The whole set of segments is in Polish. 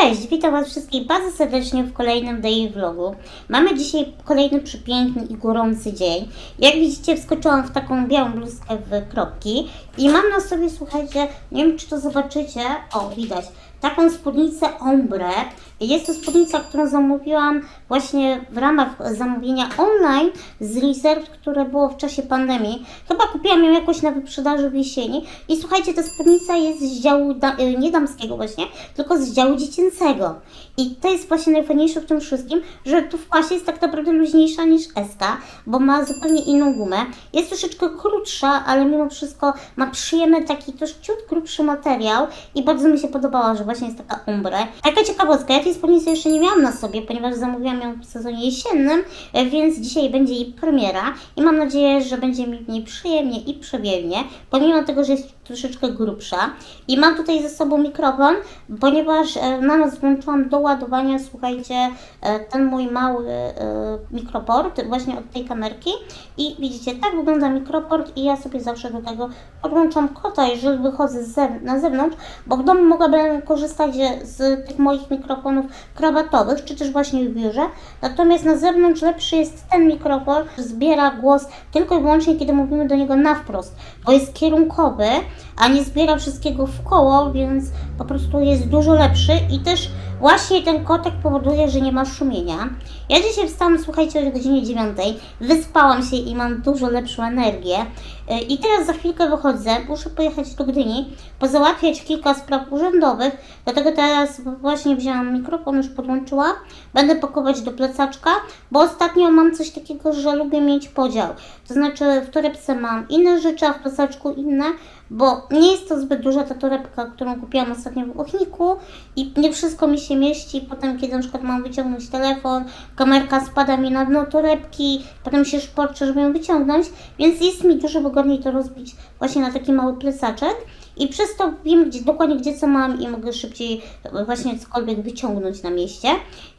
Cześć, witam Was wszystkich bardzo serdecznie w kolejnym daily vlogu. Mamy dzisiaj kolejny przepiękny i gorący dzień. Jak widzicie, wskoczyłam w taką białą bluzkę w kropki i mam na sobie, słuchajcie, nie wiem czy to zobaczycie, o widać, taką spódnicę ombre. Jest to spódnica, którą zamówiłam właśnie w ramach zamówienia online z Reserve, które było w czasie pandemii. Chyba kupiłam ją jakoś na wyprzedaży w jesieni. I słuchajcie, ta spódnica jest z działu da, y, nie damskiego właśnie, tylko z działu dziecięcego. I to jest właśnie najfajniejsze w tym wszystkim, że tu w pasie jest tak naprawdę luźniejsza niż SK, bo ma zupełnie inną gumę. Jest troszeczkę krótsza, ale mimo wszystko ma przyjemny taki ciut grubszy materiał i bardzo mi się podobała, że właśnie jest taka ombre. Taka ciekawostka, ja tej spódnicy jeszcze nie miałam na sobie, ponieważ zamówiłam ją w sezonie jesiennym, e, więc dzisiaj będzie jej premiera i mam nadzieję, że będzie mi w niej przyjemnie i przewiewnie, pomimo tego, że jest troszeczkę grubsza. I mam tutaj ze sobą mikrofon, ponieważ e, na noc włączyłam do ładowania, słuchajcie, e, ten mój mały mikroport właśnie od tej kamerki i widzicie, tak wygląda mikroport i ja sobie zawsze do tego podłączam kota, jeżeli wychodzę na zewnątrz, bo w domu mogłabym korzystać z tych moich mikrofonów krawatowych, czy też właśnie w biurze, natomiast na zewnątrz lepszy jest ten mikrofon, zbiera głos tylko i wyłącznie, kiedy mówimy do niego na wprost, bo jest kierunkowy, a nie zbiera wszystkiego w koło, więc po prostu jest dużo lepszy. I też właśnie ten kotek powoduje, że nie ma szumienia. Ja dzisiaj wstałam, słuchajcie, o godzinie 9, wyspałam się i mam dużo lepszą energię. Yy, i teraz za chwilkę wychodzę, muszę pojechać do Gdyni, pozałatwiać kilka spraw urzędowych, dlatego teraz właśnie wzięłam mikrofon, już podłączyłam, będę pakować do plecaczka, bo ostatnio mam coś takiego, że lubię mieć podział, to znaczy w torebce mam inne rzeczy, a w plecaczku inne, bo nie jest to zbyt duża ta torebka, którą kupiłam ostatnio w Ochniku i nie wszystko mi się mieści. Potem, kiedy na przykład mam wyciągnąć telefon, kamerka spada mi na dno torebki, potem się szporczę, żeby ją wyciągnąć, więc jest mi dużo wygodniej to rozbić właśnie na taki mały plecaczek. I przez to wiem gdzie, dokładnie gdzie co mam i mogę szybciej właśnie cokolwiek wyciągnąć na mieście.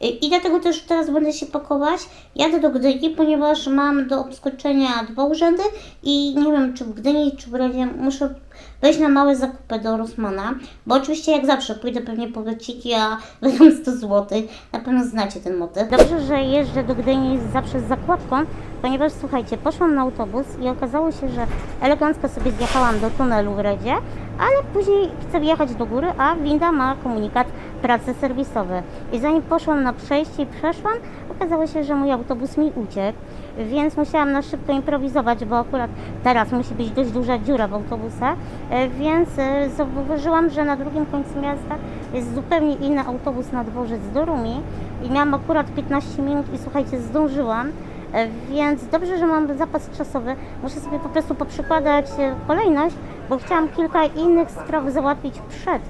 I dlatego też teraz będę się pakować. Jadę do Gdyni, ponieważ mam do obskoczenia dwa urzędy i nie wiem czy w Gdyni, czy w Radzie muszę wejść na małe zakupy do Rosmana, bo oczywiście jak zawsze pójdę pewnie po wyciki, a wydam 100 zł. Na pewno znacie ten motyw. Dobrze, że jeżdżę do Gdyni zawsze z zakładką, ponieważ słuchajcie, poszłam na autobus i okazało się, że elegancko sobie zjechałam do tunelu w Redzie, ale później chcę wjechać do góry, a winda ma komunikat pracy serwisowy. I zanim poszłam na przejście i przeszłam, okazało się, że mój autobus mi uciekł, więc musiałam na szybko improwizować, bo akurat teraz musi być dość duża dziura w autobusach, e, więc e, zauważyłam, że na drugim końcu miasta jest zupełnie inny autobus na dworzec do Rumi i miałam akurat 15 minut i słuchajcie, zdążyłam. E, Więc dobrze, że mam zapas czasowy. Muszę sobie po prostu poprzykładać kolejność, bo chciałam kilka innych spraw załatwić przed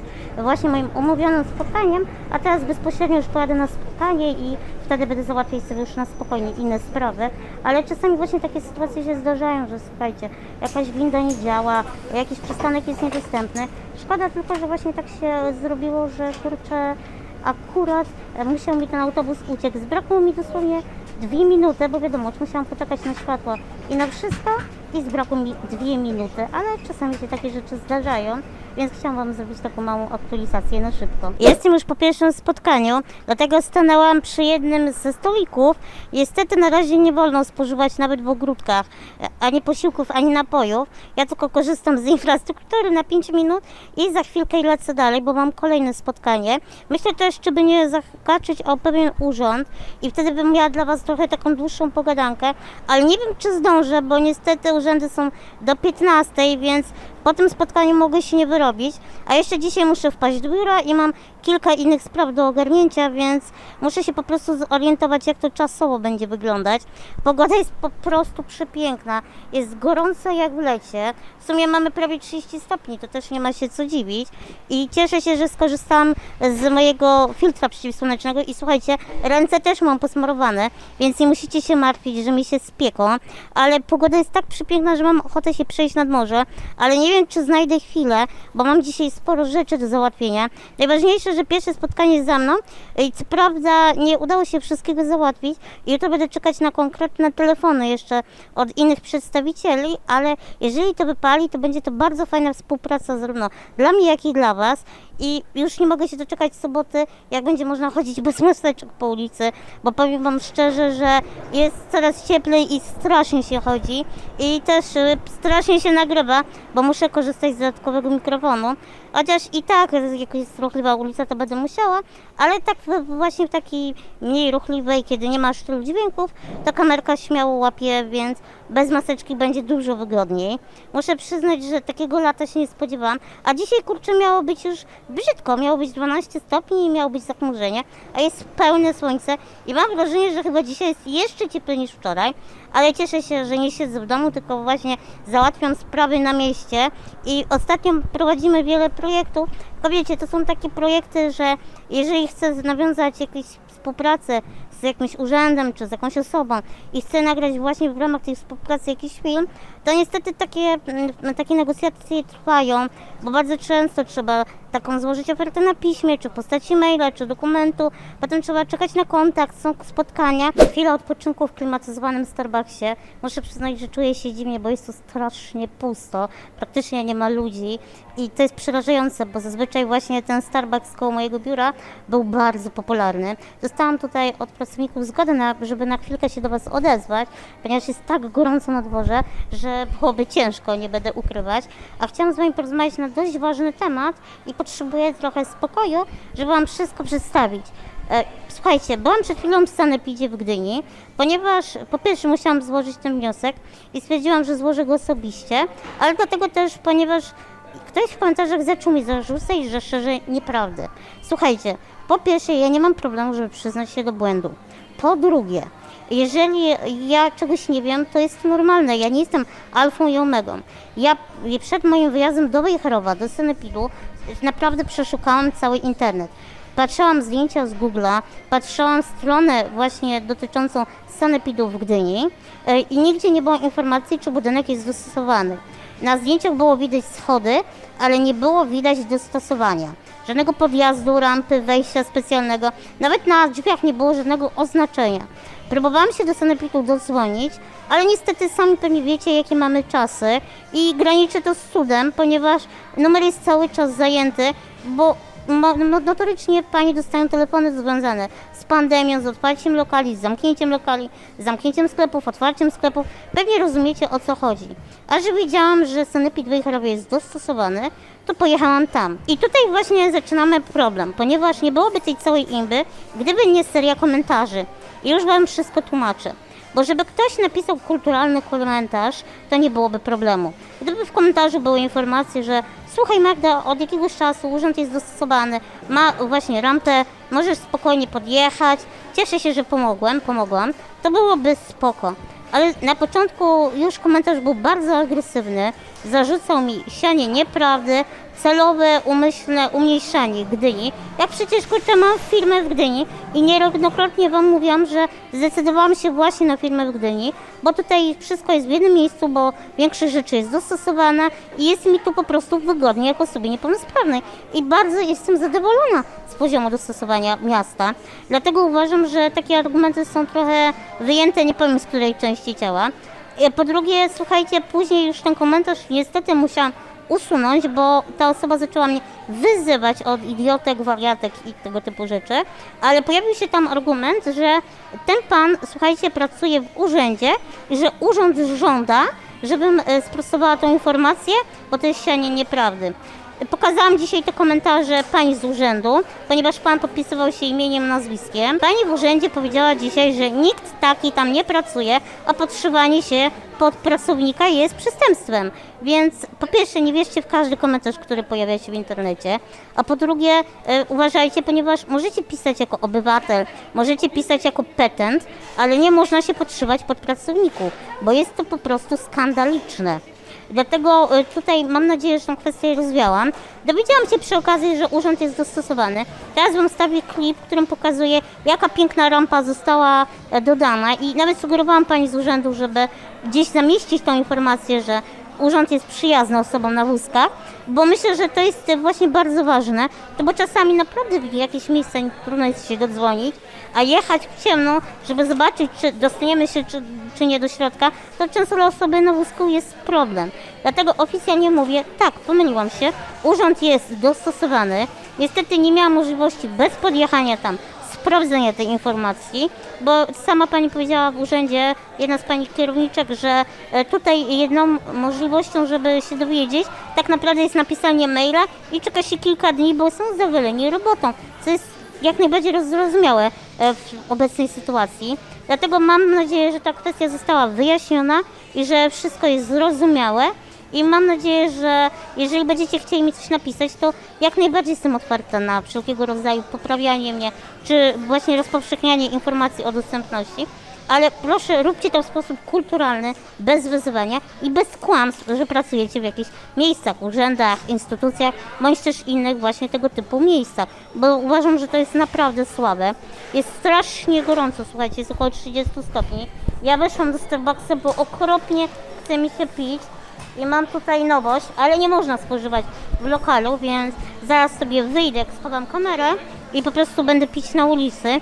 właśnie moim umówionym spotkaniem, a teraz bezpośrednio już pojadę na spotkanie i wtedy będę załatwiać sobie już na spokojnie inne sprawy. Ale czasami właśnie takie sytuacje się zdarzają, że słuchajcie, jakaś winda nie działa, jakiś przystanek jest niedostępny. Szkoda tylko, że właśnie tak się zrobiło, że kurczę, akurat e, musiał mi ten autobus uciec. Zbrakło mi dosłownie dwie minuty, bo wiadomo, musiałam poczekać na światło i na wszystko i zbrakło mi dwie minuty, ale czasami się takie rzeczy zdarzają, więc chciałam Wam zrobić taką małą aktualizację na szybko. Jestem już po pierwszym spotkaniu, dlatego stanęłam przy jednym ze stolików. Niestety na razie nie wolno spożywać nawet w ogródkach e, ani posiłków, ani napojów. Ja tylko korzystam z infrastruktury na 5 minut i za chwilkę lecę dalej, bo mam kolejne spotkanie. Myślę też, czy by nie zahaczyć o pewien urząd i wtedy bym miała dla Was trochę taką dłuższą pogadankę, ale nie wiem, czy zdążę, bo niestety urzędy są do 15, więc po tym spotkaniu mogę się nie wyrobić, a jeszcze dzisiaj muszę wpaść do biura i mam kilka innych spraw do ogarnięcia, więc muszę się po prostu zorientować, jak to czasowo będzie wyglądać. Pogoda jest po prostu przepiękna, jest gorąco jak w lecie. W sumie mamy prawie 30 stopni, to też nie ma się co dziwić. I cieszę się, że skorzystałam z mojego filtra przeciwsłonecznego i słuchajcie, ręce też mam posmarowane, więc nie musicie się martwić, że mi się spieką, ale pogoda jest tak przepiękna, że mam ochotę się przejść nad morze, ale nie wiem, czy znajdę chwilę, bo mam dzisiaj sporo rzeczy do załatwienia. Najważniejsze, że pierwsze spotkanie za mną i co prawda nie udało się wszystkiego załatwić jutro będę czekać na konkretne telefony jeszcze od innych przedstawicieli, ale jeżeli to wypali, to będzie to bardzo fajna współpraca zarówno dla mnie, jak i dla Was. I już nie mogę się doczekać soboty, jak będzie można chodzić bez maseczek po ulicy, bo powiem Wam szczerze, że jest coraz cieplej i strasznie się chodzi. I też y, strasznie się nagrywa, bo muszę korzystać z dodatkowego mikrofonu, chociaż i tak jak jest ruchliwa ulica, to będę musiała, ale tak właśnie w takiej mniej ruchliwej, kiedy nie ma aż tylu dźwięków, to kamerka śmiało łapie, więc bez maseczki będzie dużo wygodniej. Muszę przyznać, że takiego lata się nie spodziewałam, a dzisiaj kurczę miało być już brzydko, miało być 12 stopni i miało być zachmurzenie, a jest pełne słońce i mam wrażenie, że chyba dzisiaj jest jeszcze cieplej niż wczoraj, ale cieszę się, że nie siedzę w domu, tylko właśnie załatwiam sprawy na mieście i ostatnio prowadzimy wiele projektów. Tylko wiecie, to są takie projekty, że jeżeli chcę nawiązać jakąś współpracę z jakimś urzędem czy z jakąś osobą i chcę nagrać właśnie w ramach tej współpracy jakiś film, to niestety takie, mm, takie negocjacje trwają, bo bardzo często trzeba taką złożyć ofertę na piśmie, czy w postaci maila, czy dokumentu, potem trzeba czekać na kontakt, są spotkania. Chwila odpoczynku w klimatyzowanym Starbucksie. Muszę przyznać, że czuję się dziwnie, bo jest tu strasznie pusto, praktycznie nie ma ludzi i to jest przerażające, bo zazwyczaj właśnie ten Starbucks koło mojego biura był bardzo popularny. Dostałam tutaj od pracowników zgodę, na, żeby na chwilkę się do Was odezwać, ponieważ jest tak gorąco na dworze, że byłoby ciężko, nie będę ukrywać. A chciałam z Wami porozmawiać na dość ważny temat i potrzebuję trochę spokoju, żeby Wam wszystko przedstawić. E, Słuchajcie, byłam przed chwilą w Sanepidzie w Gdyni, ponieważ po pierwsze musiałam złożyć ten wniosek i stwierdziłam, że złożę go osobiście, ale dlatego też, ponieważ ktoś w komentarzach zaczął mi zarzucać, że szerzę nieprawdę. Słuchajcie, po pierwsze, ja nie mam problemu, żeby przyznać się do błędu. Po drugie, jeżeli ja czegoś nie wiem, to jest normalne. Ja nie jestem alfą i omegą. Ja przed moim wyjazdem do Wejherowa, do Sanepidu, naprawdę przeszukałam cały internet. Patrzyłam zdjęcia z Google'a, patrzyłam stronę właśnie dotyczącą Sanepidu w Gdyni e, i nigdzie nie było informacji, czy budynek jest dostosowany. Na zdjęciach było widać schody, ale nie było widać dostosowania. Żadnego podjazdu, rampy, wejścia specjalnego. Nawet na drzwiach nie było żadnego oznaczenia. Próbowałam się do Sanepidu dodzwonić, ale niestety sami pewnie wiecie, jakie mamy czasy i graniczy to z cudem, ponieważ numer jest cały czas zajęty, bo notorycznie pani dostają telefony związane z pandemią, z otwarciem lokali, z zamknięciem lokali, z zamknięciem sklepów, otwarciem sklepów. Pewnie rozumiecie o co chodzi. A że wiedziałam, że Sanepid w jest dostosowany, to pojechałam tam. I tutaj właśnie zaczynamy problem, ponieważ nie byłoby tej całej imby, gdyby nie seria komentarzy. I już Wam wszystko tłumaczę. Bo żeby ktoś napisał kulturalny komentarz, to nie byłoby problemu. Gdyby w komentarzu były informacje, że słuchaj Magda, od jakiegoś czasu urząd jest dostosowany, ma właśnie rampę, możesz spokojnie podjechać, cieszę się, że pomogłem, pomogłam, to byłoby spoko. Ale na początku już komentarz był bardzo agresywny, zarzucał mi sianie nieprawdy, celowe, umyślne umniejszanie Gdyni. Ja przecież kurczę mam firmę w Gdyni i niejednokrotnie Wam mówiłam, że zdecydowałam się właśnie na firmę w Gdyni, bo tutaj wszystko jest w jednym miejscu, bo większość rzeczy jest dostosowana i jest mi tu po prostu wygodnie jako osobie niepełnosprawnej. I bardzo jestem zadowolona z poziomu dostosowania miasta. Dlatego uważam, że takie argumenty są trochę wyjęte, nie powiem z której części ciała. E, Po drugie, słuchajcie, później już ten komentarz niestety musiałam usunąć, bo ta osoba zaczęła mnie wyzywać od idiotek, wariatek i tego typu rzeczy, ale pojawił się tam argument, że ten pan, słuchajcie, pracuje w urzędzie i że urząd żąda, żebym e, sprostowała tą informację, bo to jest sianie nieprawdy. Pokazałam dzisiaj te komentarze pani z urzędu, ponieważ pan podpisywał się imieniem, nazwiskiem. Pani w urzędzie powiedziała dzisiaj, że nikt taki tam nie pracuje, a podszywanie się pod pracownika jest przestępstwem. Więc po pierwsze nie wierzcie w każdy komentarz, który pojawia się w internecie, a po drugie e, uważajcie, ponieważ możecie pisać jako obywatel, możecie pisać jako petent, ale nie można się podszywać pod pracowników, bo jest to po prostu skandaliczne. Dlatego y, tutaj mam nadzieję, że tę kwestię rozwiałam. Dowiedziałam się przy okazji, że urząd jest dostosowany. Teraz Wam wstawię klip, w którym pokazuje, jaka piękna rampa została e, dodana i nawet sugerowałam Pani z urzędu, żeby gdzieś zamieścić tą informację, że urząd jest przyjazny osobom na wózkach, bo myślę, że to jest e, właśnie bardzo ważne, to bo czasami naprawdę w jakieś miejsca trudno jest się dodzwonić, a jechać w ciemno, żeby zobaczyć, czy dostaniemy się, czy, czy nie do środka, to często dla osoby na wózku jest problem. Dlatego oficjalnie mówię, tak, pomyliłam się, urząd jest dostosowany, Niestety nie miałam możliwości bez podjechania tam sprawdzenia tej informacji, bo sama pani powiedziała w urzędzie, jedna z pani kierowniczek, że e, tutaj jedną możliwością, żeby się dowiedzieć, tak naprawdę jest napisanie maila i czeka się kilka dni, bo są zawyleni robotą, co jest jak najbardziej roz- zrozumiałe w obecnej sytuacji. Dlatego mam nadzieję, że ta kwestia została wyjaśniona i że wszystko jest zrozumiałe. I mam nadzieję, że jeżeli będziecie chcieli mi coś napisać, to jak najbardziej jestem otwarta na wszelkiego rodzaju poprawianie mnie, czy właśnie rozpowszechnianie informacji o dostępności. Ale proszę, róbcie to w sposób kulturalny, bez wyzywania i bez kłamstw, że pracujecie w jakichś miejscach, urzędach, instytucjach, bądź też innych właśnie tego typu miejscach, bo uważam, że to jest naprawdę słabe. Jest strasznie gorąco, słuchajcie, jest około 30 stopni. Ja weszłam do Starbucksa, bo okropnie chce mi się pić i mam tutaj nowość, ale nie można spożywać w lokalu, więc zaraz sobie wyjdę, schowam kamerę i po prostu będę pić na ulicy.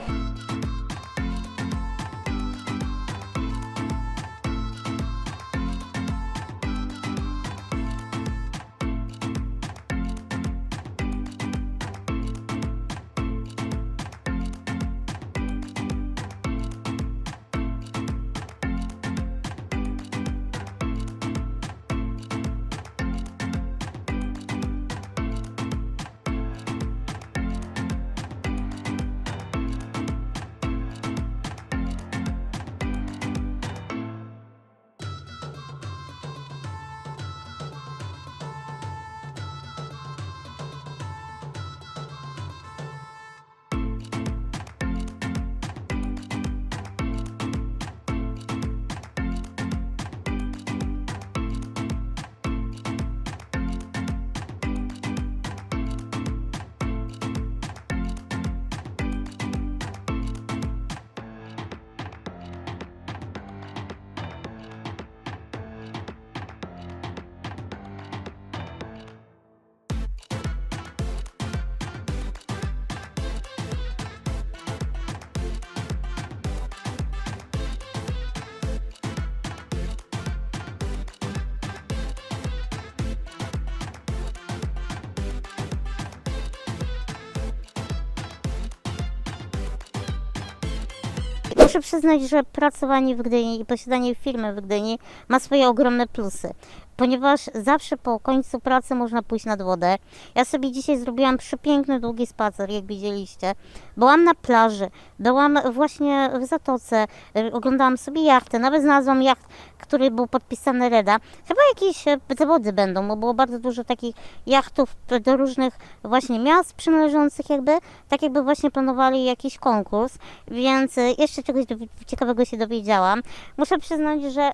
Muszę przyznać, że pracowanie w Gdyni i posiadanie firmy w Gdyni ma swoje ogromne plusy, ponieważ zawsze po końcu pracy można pójść nad wodę. Ja sobie dzisiaj zrobiłam przepiękny, długi spacer, jak widzieliście. Byłam na plaży, byłam właśnie w Zatoce, y, oglądałam sobie jachtę, nawet znalazłam jacht, który był podpisany Reda. Chyba jakieś e, zawody będą, bo było bardzo dużo takich jachtów do różnych właśnie miast przynależących jakby, tak jakby właśnie planowali jakiś konkurs, więc e, jeszcze czegoś ciekawego się dowiedziałam. Muszę przyznać, że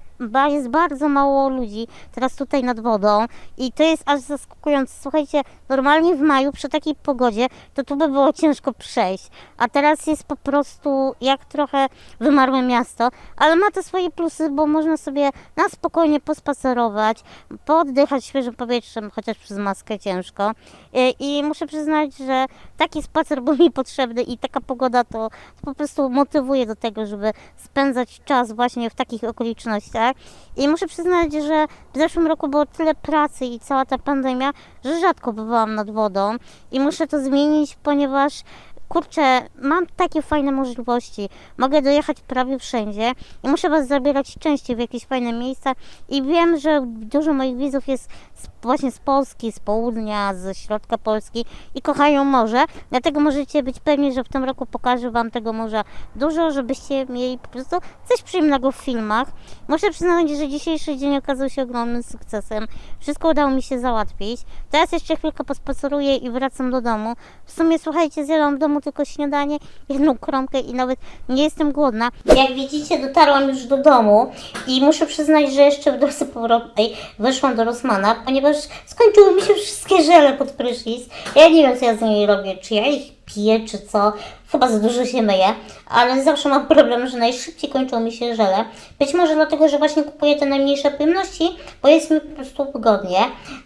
jest bardzo mało ludzi teraz tutaj nad wodą i to jest aż zaskakujące. Słuchajcie, normalnie w maju przy takiej pogodzie to tu by było ciężko przejść, a teraz jest po prostu jak trochę wymarłe miasto, ale ma to swoje plusy, bo można sobie na spokojnie pospacerować, pooddychać świeżym powietrzem, chociaż przez maskę ciężko. I, I muszę przyznać, że taki spacer był mi potrzebny i taka pogoda to po prostu motywuje do tego, żeby spędzać czas właśnie w takich okolicznościach. I muszę przyznać, że w zeszłym roku było tyle pracy i cała ta pandemia, że rzadko bywałam nad wodą i muszę to zmienić, ponieważ kurczę, mam takie fajne możliwości. Mogę dojechać prawie wszędzie i muszę Was zabierać częściej w jakieś fajne miejsca i wiem, że dużo moich widzów jest z, właśnie z Polski, z południa, ze środka Polski i kochają morze, dlatego możecie być pewni, że w tym roku pokażę Wam tego morza dużo, żebyście mieli po prostu coś przyjemnego w filmach. Muszę przyznać, że dzisiejszy dzień okazał się ogromnym sukcesem. Wszystko udało mi się załatwić. Teraz jeszcze chwilkę pospaceruję i wracam do domu. W sumie, słuchajcie, zjadłam w domu tylko śniadanie, jedną kromkę i nawet nie jestem głodna. Jak widzicie, dotarłam już do domu i muszę przyznać, że jeszcze w drodze powrotnej weszłam do Rosmana, ponieważ skończyły mi się wszystkie żele pod prysznic. Ja nie wiem, co ja z nimi robię, czy ja ich piję, czy co. Chyba za dużo się myję, ale zawsze mam problem, że najszybciej kończą mi się żele. Być może dlatego, że właśnie kupuję te najmniejsze pojemności, bo jest mi po prostu wygodnie,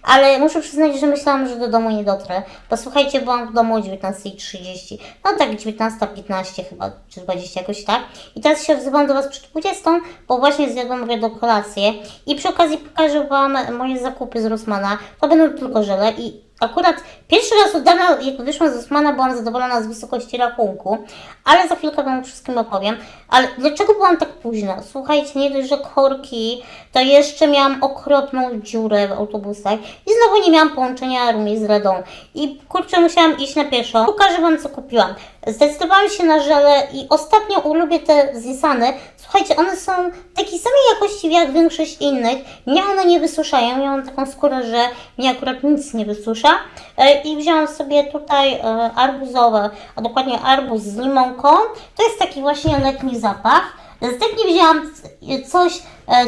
ale muszę przyznać, że myślałam, że do domu nie dotrę, bo słuchajcie, byłam w domu o 19.30, no tak 19.15 chyba, czy 20 jakoś tak. I teraz się odzywam do Was przed 20, bo właśnie zjadłam obiad kolację i przy okazji pokażę Wam moje zakupy z Rossmana. To będą tylko żele i Akurat pierwszy raz od jak wyszłam z Osmana, byłam zadowolona z wysokości rachunku, ale za chwilkę Wam wszystkim opowiem. Ale dlaczego byłam tak późno? Słuchajcie, nie dość, że korki, to jeszcze miałam okropną dziurę w autobusach i znowu nie miałam połączenia Rumi z Redą. I kurczę, musiałam iść na pieszo. Pokażę Wam, co kupiłam. Zdecydowałam się na żele i ostatnio lubię te zjasane. Słuchajcie, one są takiej samej jakości jak większość innych. Mnie one nie wysuszają. Miałam taką skórę, że mnie akurat nic nie wysusza. E, I wzięłam sobie tutaj e, arbuzowe, a dokładnie arbuz z limonką. To jest taki właśnie letni zapach. Z nie wzięłam c- coś, e,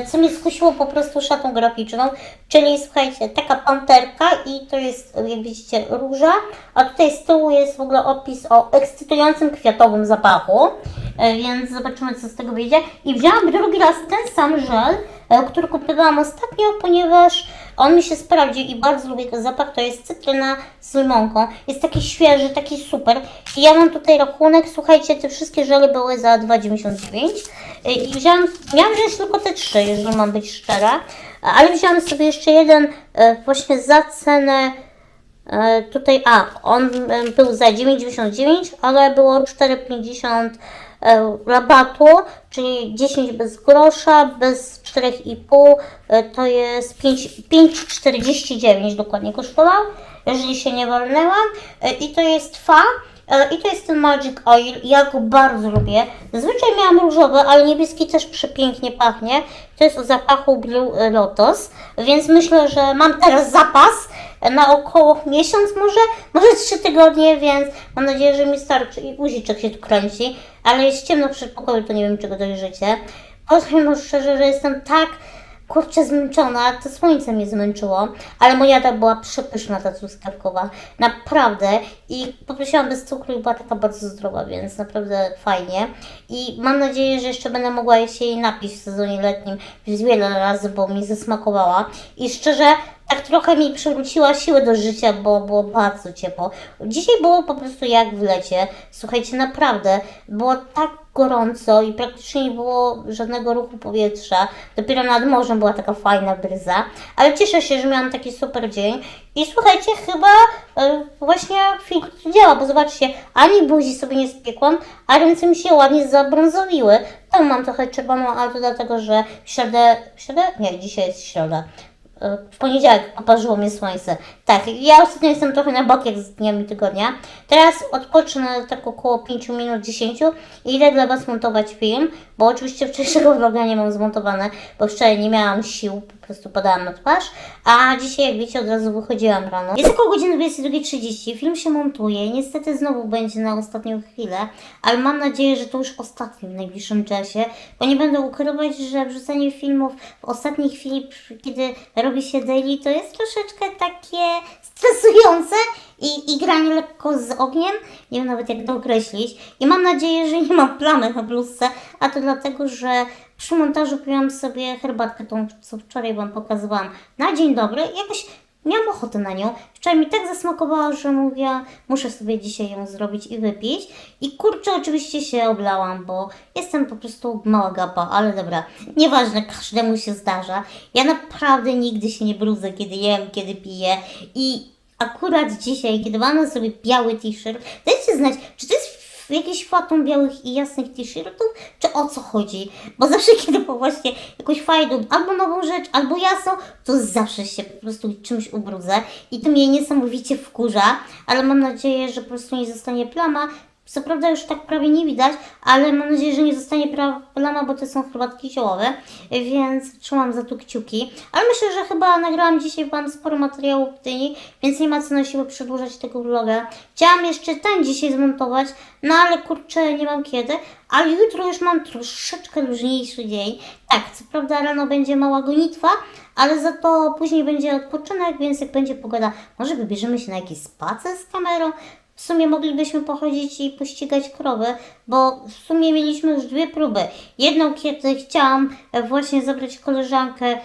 co mnie skusiło po prostu szatą graficzną, czyli słuchajcie, taka panterka i to jest, e, jak widzicie, róża, a tutaj z tyłu jest w ogóle opis o ekscytującym kwiatowym zapachu, e, więc zobaczymy, co z tego wyjdzie. I wzięłam drugi raz ten sam żel, e, który kupowałam ostatnio, ponieważ on mi się sprawdził i bardzo lubię ten zapach, to jest cytryna z limonką. Jest taki świeży, taki super. I ja mam tutaj rachunek, słuchajcie, te wszystkie żele były za 2,99 Y, i wziąłam, miałam wziąć tylko te trzy, jeżeli mam być szczera, ale wziąłam sobie jeszcze jeden e, właśnie za cenę E, Tutaj, a, on e, był za 9,99, ale było 4,50 e, rabatu, czyli 10 bez grosza, bez 4,5 e, to jest 5 5,49 dokładnie kosztował, jeżeli się nie walnęłam. E, I to jest fa. e, I to jest ten Magic Oil, ja go bardzo lubię. Zazwyczaj miałam różowy, ale niebieski też przepięknie pachnie. To jest o zapachu Blue Lotus, więc myślę, że mam teraz zapas na około miesiąc może, może trzy tygodnie, więc mam nadzieję, że mi starczy i guziczek się tu kręci, ale jest ciemno w przedpokoju, to nie wiem czego dojrzycie. Powiem szczerze, że jestem tak kurczę zmęczona, to słońce mnie zmęczyło, ale moja jada była przepyszna ta truskawkowa, naprawdę. I poprosiłam bez cukru i była taka bardzo zdrowa, więc naprawdę fajnie i mam nadzieję, że jeszcze będę mogła się jej napić w sezonie letnim wiele razy, bo mi zasmakowała i szczerze tak trochę mi przywróciła siłę do życia, bo było bardzo ciepło. Dzisiaj było po prostu jak w lecie. Słuchajcie, naprawdę było tak gorąco i praktycznie nie było żadnego ruchu powietrza. Dopiero nad morzem była taka fajna bryza. Ale cieszę się, że miałam taki super dzień. I słuchajcie, chyba e, właśnie filtr działa, bo zobaczcie, ani buzi sobie nie spiekłam, a ręce mi się ładnie zabrązowiły. Tam mam trochę czerwoną, ale to dlatego, że w środę, w środę? Nie, dzisiaj jest środa. W poniedziałek poparzyło mnie słońce. Tak, ja ostatnio jestem trochę na bokiek z dniami tygodnia. Teraz odpocznę tak około 5 minut, 10 i idę dla Was montować film, bo oczywiście wczorajszego vloga nie mam zmontowane, bo wczoraj nie miałam sił, po prostu padałam na twarz, a dzisiaj jak wiecie od razu wychodziłam rano. Jest około godziny 22.30, film się montuje, niestety znowu będzie na ostatnią chwilę, ale mam nadzieję, że to już ostatni w najbliższym czasie, bo nie będę ukrywać, że wrzucanie filmów w ostatniej chwili, kiedy robi się daily, to jest troszeczkę takie stresujące i, i granie lekko z ogniem. Nie wiem nawet jak to określić. I mam nadzieję, że nie mam plamy na bluzce, a to dlatego, że przy montażu piłam sobie herbatkę, tą co wczoraj Wam pokazywałam na dzień dobry. Jakoś miałam ochotę na nią. Wczoraj mi tak zasmakowała, że mówię, muszę sobie dzisiaj ją zrobić i wypić. I kurczę, oczywiście się oblałam, bo jestem po prostu mała gapa, ale dobra, nieważne, każdemu się zdarza. Ja naprawdę nigdy się nie brudzę, kiedy jem, kiedy piję i akurat dzisiaj, kiedy mam na sobie biały t-shirt, dajcie znać, czy to jest jakiś fatum białych i jasnych t-shirtów, czy o co chodzi? Bo zawsze, kiedy po właśnie jakąś fajną, albo nową rzecz, albo jasno, to zawsze się po prostu czymś ubrudzę i to mnie niesamowicie wkurza, ale mam nadzieję, że po prostu nie zostanie plama, co prawda już tak prawie nie widać, ale mam nadzieję, że nie zostanie plama, bo to są herbatki ziołowe, więc trzymam za tu kciuki. Ale myślę, że chyba nagrałam dzisiaj Wam sporo materiału w tyni, więc nie ma co na siłę przedłużać tego vloga. Chciałam jeszcze ten dzisiaj zmontować, no ale kurczę, nie mam kiedy. Ale jutro już mam troszeczkę luźniejszy dzień. Tak, co prawda rano będzie mała gonitwa, ale za to później będzie odpoczynek, więc jak będzie pogoda, może wybierzemy się na jakiś spacer z kamerą. W sumie moglibyśmy pochodzić i pościgać krowy, bo w sumie mieliśmy już dwie próby. Jedną, kiedy chciałam właśnie zabrać koleżankę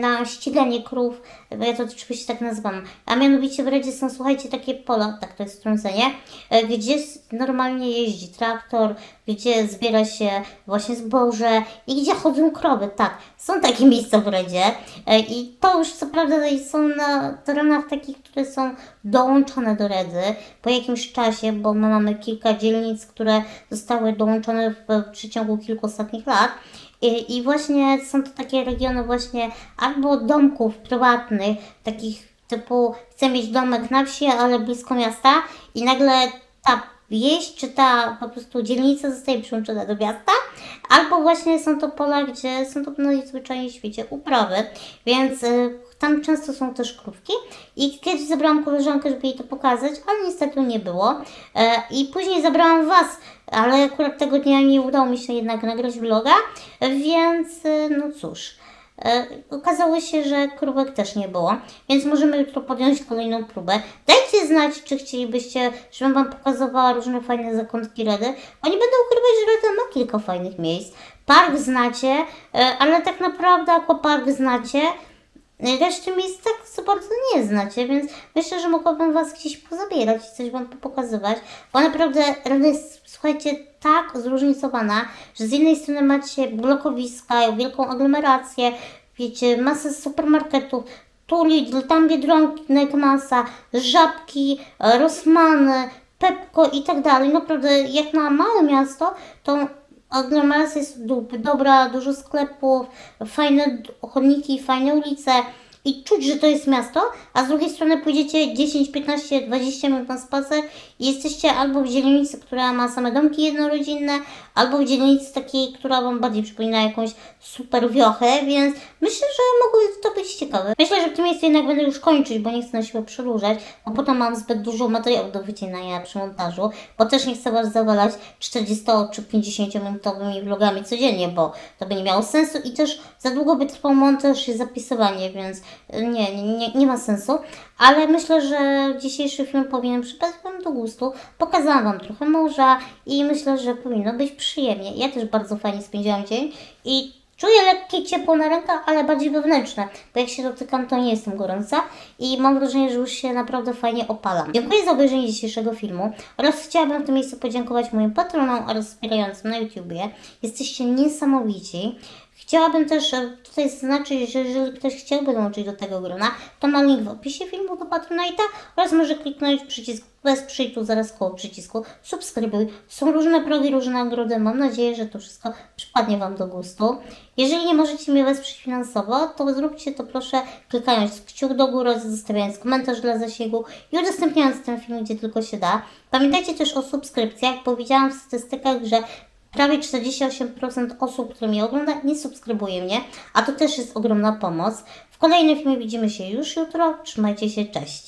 na ściganie krów, bo ja to oczywiście tak nazywam, a mianowicie w Radzie są, słuchajcie, takie pola, tak to jest strącenie, e, gdzie normalnie jeździ traktor, gdzie zbiera się właśnie zboże i gdzie chodzą krowy, tak, są takie miejsca w Radzie e, i to już co prawda są na terenach takich, które są dołączone do Redy po jakimś czasie, bo my mamy kilka dzielnic, które zostały dołączone w przeciągu kilku ostatnich lat. I, I właśnie są to takie regiony właśnie albo domków prywatnych, takich typu chcę mieć domek na wsi, ale blisko miasta i nagle ta wieś czy ta po prostu dzielnica zostaje przyłączona do miasta, albo właśnie są to pola, gdzie są to najzwyczajniej w świecie uprawy, więc y, tam często są też krówki. I kiedyś zabrałam koleżankę, żeby jej to pokazać, ale niestety nie było. E, i później zabrałam Was, ale akurat tego dnia nie udało mi się jednak nagrać vloga, więc y, no cóż. E, Okazało się, że krówek też nie było, więc możemy jutro podjąć kolejną próbę. Dajcie znać, czy chcielibyście, żebym Wam pokazała różne fajne zakątki Redy. Bo nie będę ukrywać, że Reda ma kilka fajnych miejsc. Park znacie, e, ale tak naprawdę aquapark znacie. Reszty miejsc tak za bardzo nie znacie, więc myślę, że mogłabym Was gdzieś pozabierać i coś Wam pokazywać, bo naprawdę Rada jest, słuchajcie, tak zróżnicowana, że z jednej strony macie blokowiska, wielką aglomerację, wiecie, masę supermarketów, tu Lidl, tam Biedronek masa, Żabki, Rossmany, Pepko i tak dalej. Naprawdę jak na małe miasto, to aglomeracja jest dobra, dużo sklepów, fajne chodniki, fajne ulice i czuć, że to jest miasto, a z drugiej strony pójdziecie 10, 15, 20 minut na spacer i jesteście albo w dzielnicy, która ma same domki jednorodzinne, albo w dzielnicy takiej, która Wam bardziej przypomina jakąś super wiochę, więc myślę, że mogłoby to być ciekawe. Myślę, że w tym miejscu jednak będę już kończyć, bo nie chcę na siłę przedłużać, bo potem mam zbyt dużo materiału do wycinania przy montażu, bo też nie chcę Was zawalać 40 czy 50 minutowymi vlogami codziennie, bo to by nie miało sensu i też za długo by trwał montaż i zapisywanie, więc nie, nie, nie, ma sensu. Ale myślę, że dzisiejszy film powinien przypaść Wam do gustu. Pokazałam Wam trochę morza i myślę, że powinno być przyjemnie. Ja też bardzo fajnie spędziłam dzień i czuję lekkie ciepło na rękach, ale bardziej wewnętrzne, bo jak się dotykam, to nie jestem gorąca i mam wrażenie, że już się naprawdę fajnie opalam. Dziękuję za obejrzenie dzisiejszego filmu oraz chciałabym w tym miejscu podziękować moim patronom oraz wspierającym na YouTubie. Jesteście niesamowici. Chciałabym też tutaj zaznaczyć, że jeżeli ktoś chciałby dołączyć do tego grona, to ma link w opisie filmu do Patronite'a oraz może kliknąć przycisk wesprzyj tu zaraz koło przycisku subskrybuj. Są różne progi, różne nagrody. Mam nadzieję, że to wszystko przypadnie Wam do gustu. Jeżeli nie możecie mnie wesprzeć finansowo, to zróbcie to proszę klikając kciuk do góry, zostawiając komentarz dla zasięgu i udostępniając ten film, gdzie tylko się da. Pamiętajcie też o subskrypcjach, bo widziałam w statystykach, że Prawie 48% osób, które mnie ogląda, nie subskrybuje mnie, a to też jest ogromna pomoc. W kolejnym filmie widzimy się już jutro. Trzymajcie się, cześć!